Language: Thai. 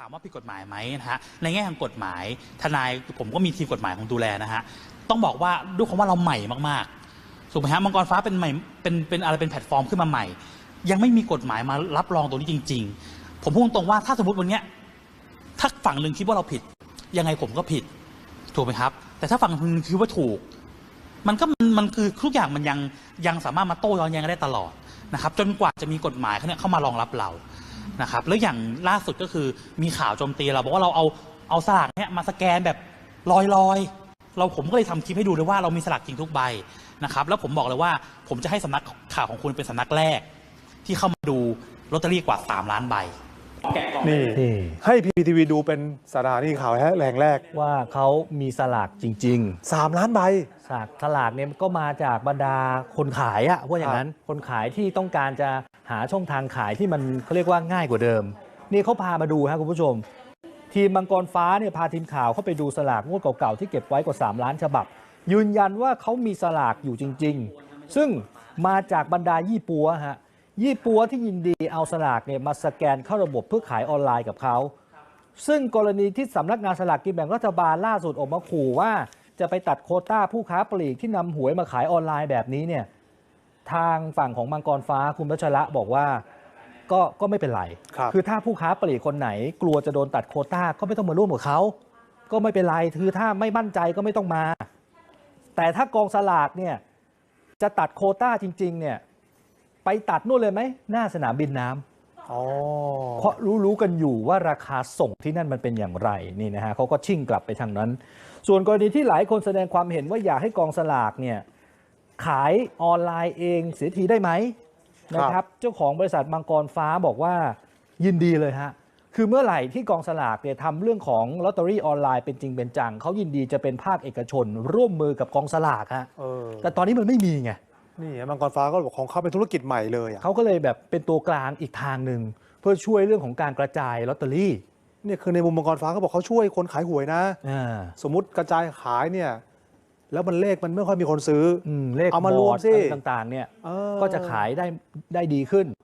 ถามว่าผิดกฎหมายไหมนะฮะในแง่ของกฎหมาย ทนายผมก็มีทีมกฎหมายของดูแลนะฮะต้องบอกว่าด้วยคำว่าเราใหม่มากๆถูกไหมฮะมังกรฟ้าเป็นใหม่เป็นเป็นอะไรเป็นแพลตฟอร์มขึ้นมาใหม่ ยังไม่มีกฎหมายมารับรองตรงนี้จริง ๆ ผมพูดตรงๆว่าถ้าสมมติวันเนี้ยถ้าฝั่งหนึ่งคิดว่าเราผิด ยังไงผมก็ผิด ถูกไหมครับ แต่ถ้าฝั่งหนึ่งคิดว่าถูก มันก็มันมันคือทุกอย่างมันยังยังสามารถมาโต้ย้อนแย้งกันได้ตลอดนะครับจนกว่าจะมีกฎหมายเขาเนี่ยเข้ามารองรับเรา นะครับแล้วอย่างล่าสุดก็คือมีข่าวโจมตีเราบอกว่าเราเอาเอาสลากเนี่ยมาสแกนแบบลอยลอยๆเราผมก็เลยทำคลิปให้ดูเลยว่าเรามีสลากจริงทุกใบนะครับแล้วผมบอกเลยว่าผมจะให้สำนักข่าวของคุณเป็นสำนักแรก ที่เข้ามาดูลอตเตอรี่กว่า 3 ล้านใบนี่นี่ให้พีพีทีวีดูเป็นสถานีข่าวแห่งแรกว่าเขามีสลากจริง3ล้านใบๆสลากสลากเนี่ยก็มาจากบรรดาคนขายอะว่าอย่างนั้นคนขายที่ต้องการจะ หาช่องทางขายที่มันเขาเรียกว่าง่ายกว่าเดิม นี่เขาพามาดูฮะคุณผู้ชม ทีมมังกรฟ้าเนี่ยพาทีมข่าวเข้าไปดูสลากงวดเก่าๆที่เก็บไว้กว่า 3 ล้านฉบับ ยืนยันว่าเขามีสลากอยู่จริง ๆ ซึ่งมาจากบรรดายี่ปัวฮะยี่ปัวที่ยินดีเอาสลากเนี่ยมาสแกนเข้าระบบเพื่อขายออนไลน์กับเขาซึ่งกรณีที่สำนักงานสลากกินแบ่งรัฐบาลล่าสุดออกมาขู่ว่า จะไปตัดโคต้าผู้ค้าปลีกที่นำหวยมาขายออนไลน์แบบนี้เนี่ย ทางฝั่งของมังกรฟ้าคุณพัชระบอกว่าก็ก็ไม่เป็นไรครับ อถ้าผู้ค้าปลีกคนไหน กลัวจะโดนตัดโควต้าก็ไม่ต้องมาร่วมกับเขาก็ไม่เป็นไรคือถ้าไม่มั่นใจก็ไม่ต้องมา แต่ถ้ากองสลากเนี่ยจะตัดโควต้าจริง ๆ เนี่ยไปตัดนู่นเลยไหมหน้าสนามบินน้ำ อ๋อ เพราะรู้ๆกันอยู่ว่าราคาส่งที่นั่นมันเป็นอย่างไรนี่นะฮะเขาก็ชิ่งกลับไปทางนั้น ส่วนกรณีที่หลายคนแสดงความเห็นว่าอยากให้กองสลากเนี่ย ขายออนไลน์เองเสียทีได้ไหมนะครับเจ้าของบริษัทมังกรฟ้าบอกว่ายินดีเลยฮะคือเมื่อไหร่ที่กองสลากเนี่ยทำเรื่องของลอตเตอรี่ออนไลน์เป็นจริงเป็นจังเขายินดีจะเป็นภาคเอกชน ร่วมมือกับกองสลากฮะเออแต่ตอนนี้มันไม่มีไงนี่มังกรฟ้าก็บอกของเขาเป็นธุรกิจใหม่เลยอะเขาก็เลยแบบเป็นตัวกลางอีกทางหนึ่งเพื่อช่วยเรื่องของการกระจายลอตเตอรี่เนี่ยคือในมุมมังกรฟ้าเขาบอกเขาช่วยคนขายหวยนะอ่าสมมุติกระจายขายเนี่ย แล้วมันเลขมันไม่ค่อยมีคนซื้ออืมเลขเอามารวมบร์ดสิอะไรต่างๆเนี่ย เออ ก็จะขายได้ได้ดีขึ้น